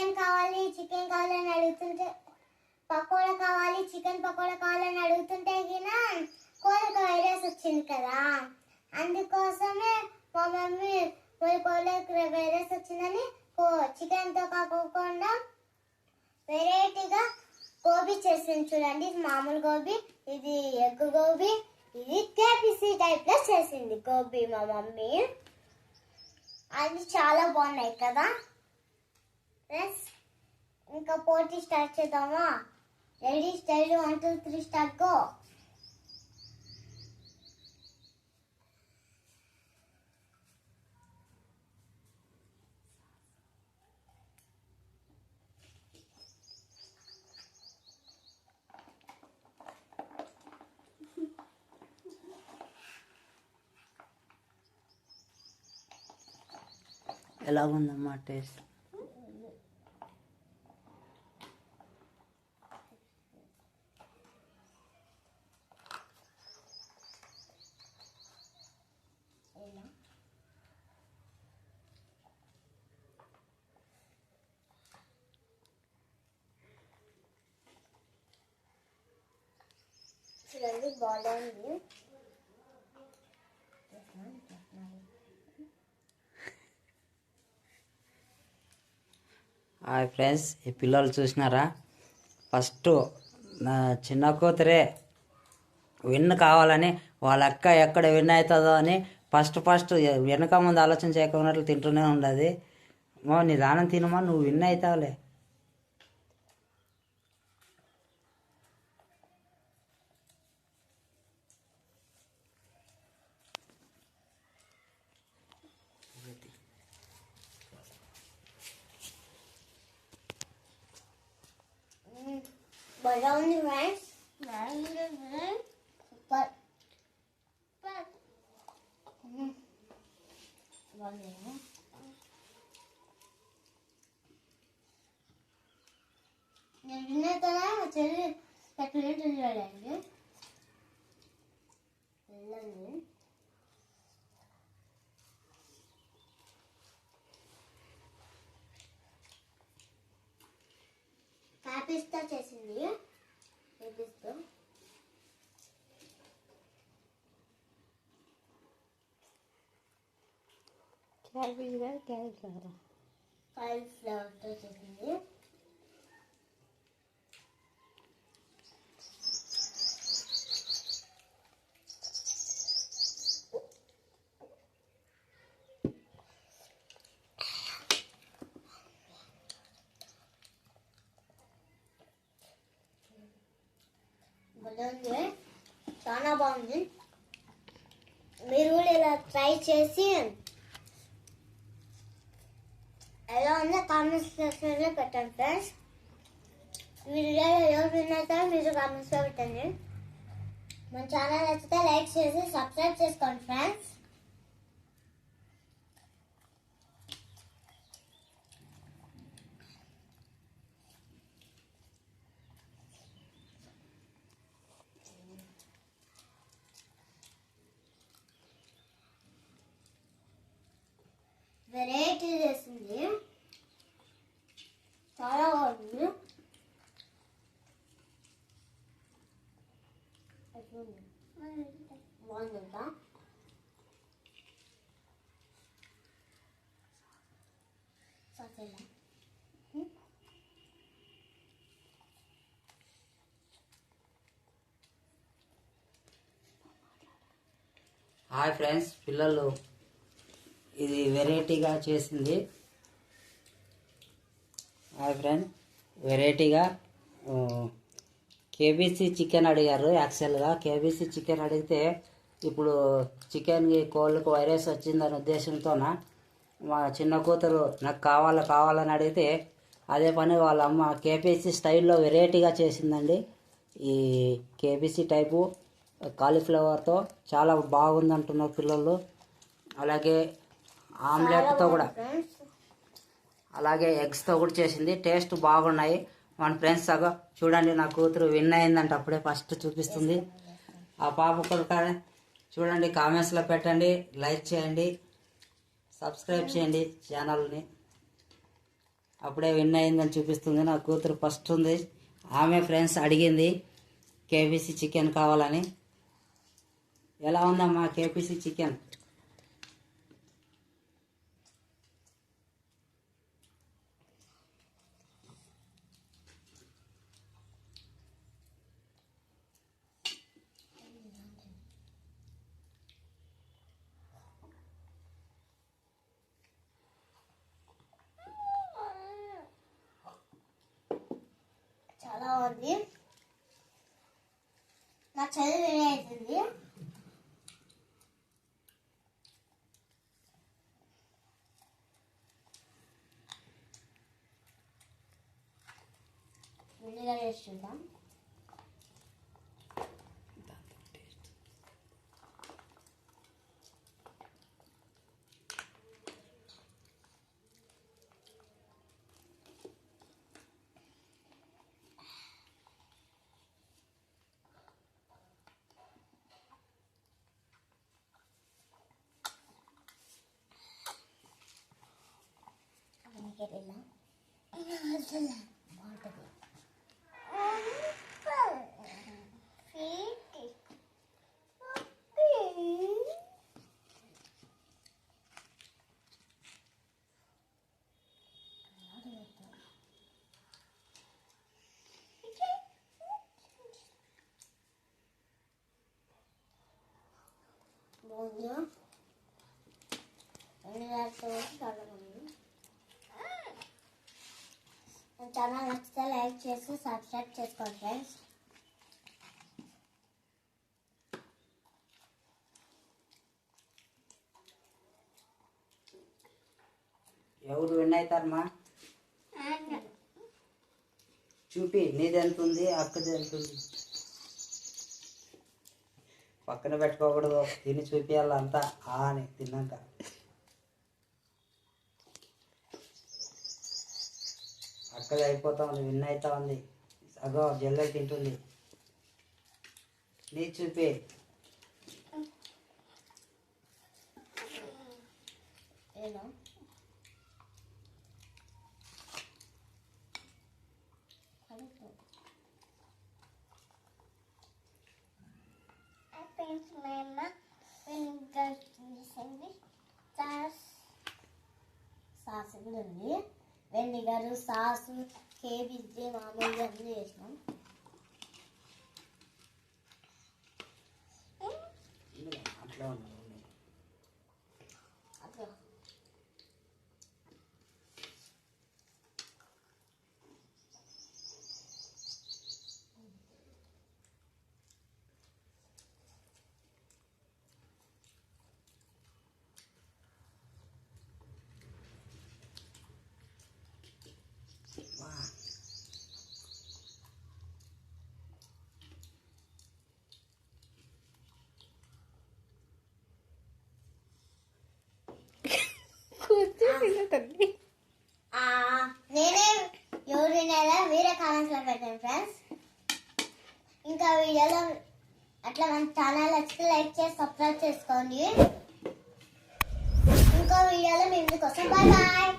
Chicken కావాలి chicken కావాలని అడుగుతుంటే పకోడా కావాలి చికెన్ పకోడా కావాలని అడుగుతుంటే గిన కోళ్ళకి వైరస్ వచ్చింది కదా. అందుకోసమే మా మమ్మీ మరి కోళ్ళకి వైరస్ వచ్చిందని చికెన్తో కాకుండా వెరైటీగా గోబీ చేసింది చూడండి. ఇది మామూలు గోబీ ఇది ఎగ్ గోబీ ఇది కేపీసీ టైప్లో చేసింది గోబీ మా మమ్మీ. అది చాలా బాగున్నాయి కదా. ప్లస్ ఇంకా పోటీ స్టార్ట్ చేద్దామా? Ready style one two three start go ఎలా ఉందమ్మా టేస్ట్? చూడండి బాగుంది. హాయ్ ఫ్రెండ్స్ ఈ పిల్లలు చూసినారా? ఫస్ట్ నా చిన్న కూతురే విన్ కావాలని వాళ్ళ అక్క ఎక్కడ విన్ అవుతుందో అని ఫస్ట్ ఫస్ట్ వెనక ముందు ఆలోచన చేయకున్నట్లు తింటూనే ఉండదు. మా నిదానం తినమా? నువ్వు విన్ అవుతావులే. బాగా ఉంది ఫ్రెండ్స్ సూపర్ బాగుంది నేను విన్నా కదా మా చెల్లి ఎట్లయితే చూడండి వెళ్ళండి ఫైవ్ ఫ్లవర్తో చేసింది బాగుంది చాలా బాగుంది మీరు కూడా ఇలా ట్రై చేసి ఎలా ఉందో కామెంట్స్ సెక్షన్లో పెట్టండి ఫ్రెండ్స్ వీడియోలో ఎవరు విన్నారో మీరు కామెంట్స్లో పెట్టండి మన ఛానల్ నచ్చితే లైక్ చేసి సబ్స్క్రైబ్ చేసుకోండి ఫ్రెండ్స్ వెరైటీ చేసింది చాలా బాగుంది బాగుందా హాయ్ ఫ్రెండ్స్ పిల్లలు. ఇది వెరైటీగా చేసింది. హాయ్ ఫ్రెండ్ వెరైటీగా కేబీసీ చికెన్ అడిగారు యాక్చువల్గా. కేబీసీ చికెన్ అడిగితే ఇప్పుడు చికెన్కి కోళ్ళకు వైరస్ వచ్చిందనే ఉద్దేశంతోన? మా చిన్న కూతురు నాకు కావాలా కావాలని అడిగితే అదే పని వాళ్ళ అమ్మ కేబీసీ స్టైల్లో వెరైటీగా చేసిందండి. ఈ కేబీసీ టైపు కాలీఫ్లవర్తో చాలా బాగుంది అంటున్నారు పిల్లలు. అలాగే ఆమ్లెట్తో కూడా అలాగే ఎగ్స్తో కూడా చేసింది. టేస్ట్ బాగున్నాయి. మన ఫ్రెండ్స్ సగం చూడండి నా కూతురు విన్ అయిందంట అప్పుడే ఫస్ట్ చూపిస్తుంది. ఆ పాప కూడా చూడండి కామెంట్స్లో పెట్టండి లైక్ చేయండి సబ్స్క్రైబ్ చేయండి ఛానల్ని అప్పుడే విన్ అయిందని చూపిస్తుంది నా కూతురు ఫస్ట్ ఉంది. ఆమె ఫ్రెండ్స్ అడిగింది కేబీసీ చికెన్ కావాలని. ఎలా ఉందమ్మా KPC chicken? ver şuradan. Get it now. I'm not channel నచ్చితే లైక్ చేసి సబ్స్క్రైబ్ చేసుకోండి ఫ్రెండ్స్ ఎవరు విన్ అవుతారమ్మా చూపి నీది ఎంత ఉంది అక్కది ఎంత ఉంది పక్కన పెట్టుకోకూడదు. తిని చూపియాలి అంతా. ఆ అని తిన్నాక. అక్కది అయిపోతా. ఉంది విన్ అవుతా ఉంది. అగో జల్లె తింటుంది. నీ చూపి. ఏనా? ఫ్రెండ్స్ మా అమ్మ వెనిగర్ చేసింది సాస్ సాస్ ఉంది వెనిగర్ సాస్ కేబీజీ మామూలుగా అన్నీ చేసినాం అట్లా ఉంది అట్లా వా. తల్లి నేనే ఎవరి నెల వేరే కామెంట్స్లో పెట్టండి ఫ్రెండ్స్ ఇంకా వీడియోలో అట్లా మన ఛానల్ నచ్చితే లైక్ చేసి సబ్స్క్రైబ్ చేసుకోండి. ఇంకో వీడియోలో మీ ముందుకు వస్తాం. Bye bye